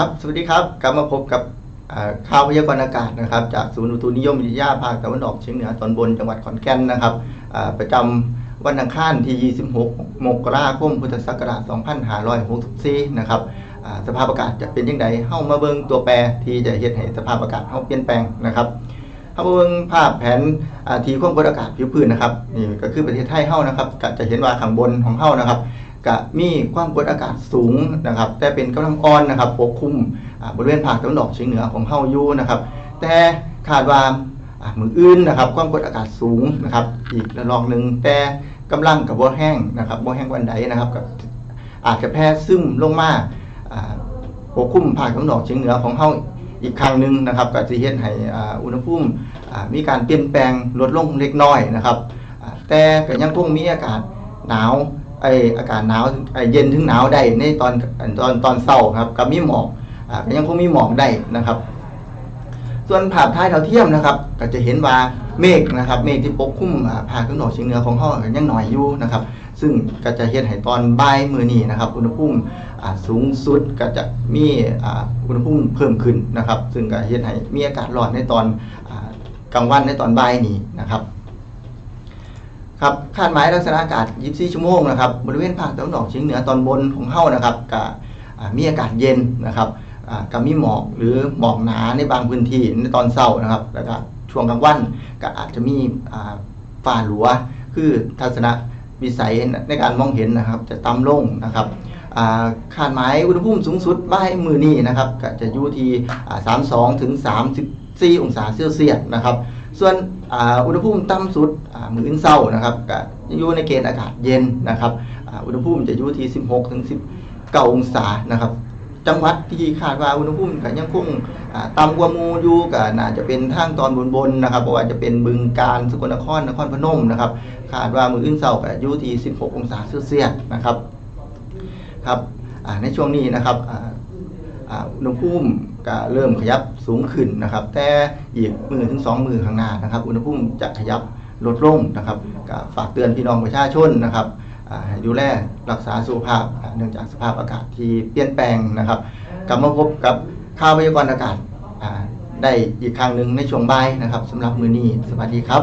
ครับสวัสดีครับ กลับมาพบกับข่าวพยากรณ์อากาศนะครับ จากศูนย์อุตุนิยมวิทยาภาคตะวันออกเฉียงเหนือตอนบนจังหวัดขอนแก่นนะครับประจำวันอังคารที่ 26 มกราคม พุทธศักราช 2564 นะครับสภาพอากาศจะเป็นยังไงเฮ้ามาเบิ่งตัวแปรที่จะเฮ็ดให้สภาพอากาศเฮาเปลี่ยนแปลงนะครับเฮามาเบิ่งภาพแผนทีความกดอากาศผิวพื้นนะครับนี่ก็คือประเทศไทยเฮานะครับก็จะเห็นว่าข้างบนของเฮานะครับ ก็มีความกดอากาศสูงนะครับแต่เป็นกำลังอ่อนนะครับปกคลุมบริเวณภาคตะวันออกเฉียงเหนือของเฮาอยู่นะครับแต่คาดว่ามืออื่นนะครับความกดอากาศสูงนะครับอีกระลอกหนึ่งแต่กำลังกับบ่แห้งนะครับบ่แห้งวันใดนะครับกับอาจจะแพร่ซึมลงมาอ่าปกคลุมภาคตะวันออกเฉียงเหนือของเฮาอีกครั้งหนึ่งนะครับก็จะเฮ็ดให้อุณหภูมิมีการเปลี่ยนแปลงลดลงเล็กน้อยนะครับแต่ก็ยังคงมีอากาศหนาว ไออากาศหนาวไอเย็นถึงหนาวได้ในตอนตอนตอนเช้าครับกับมีหมอกอ่าก็ยังคงมีหมอกได้นะครับ ส่วนภาพถ่ายดาวเทียมนะครับ ก็จะเห็นว่าเมฆนะครับเมฆที่ปกคลุมอ่าภาคตะวันออกเฉียงเหนือของเราก็ยังหน่อยอยู่นะครับ ซึ่งก็จะเห็นให้ตอนบ่ายมื้อนี้นะครับ อุณหภูมิอ่าสูงสุดก็จะมีอ่าอุณหภูมิเพิ่มขึ้นนะครับ ซึ่งก็เห็นให้มีอากาศร้อนในตอนอ่ากลางวันในตอนบ่ายนี้นะครับ ครับคาดหมายลักษณะอากาศ 24 ชั่วโมงนะครับบริเวณภาคตะวันออกเฉียงเหนือตอนบนของเฮานะครับก็อ่ามีอากาศเย็นนะครับกับมีหมอกหรือหมอกหนาในบางพื้นที่ในตอนเช้านะครับแล้วก็ช่วงกลางวันก็อาจจะมีอ่าฟ้าหลัว คือทัศนวิสัยในการมองเห็นนะครับจะต่ำลงนะครับคาดหมายอุณหภูมิสูงสุดบ่ายมือนี้นะครับก็จะอยู่ที่ 32 ถึง 34 องศาเซลเซียสนะครับ ส่วน อุณหภูมิต่ำสุดมืออื่นเช้านะครับก็อยู่ในเกณฑ์อากาศเย็นนะครับอุณหภูมิจะอยู่ที่ 16ถึง19 องศานะครับ จังหวัดที่คาดว่าอุณหภูมิก็ยังคงต่ำกว่ามูอยู่ก็น่าจะเป็นทางตอนบนๆนะครับเพราะว่าจะเป็นบึงกาฬสกลนครนครพนมนะครับคาดว่ามืออื่นเช้าก็อยู่ที่ 16 องศาเซลเซียสนะครับครับในช่วงนี้นะครับ อุณหภูมิก็เริ่มขยับสูงขึ้นนะครับ แต่อีกมือถึงสองมือข้างหน้านะครับ อุณหภูมิจะขยับลดลงนะครับก็ฝากเตือนพี่น้องประชาชนนะครับให้ดูแลรักษาสุขภาพเนื่องจากสภาพอากาศที่เปลี่ยนแปลงนะครับกลับมาพบกับข่าวพยากรณ์อากาศได้อีกครั้งหนึ่งในช่วงบ่ายนะครับสำหรับมือนี้สวัสดีครับ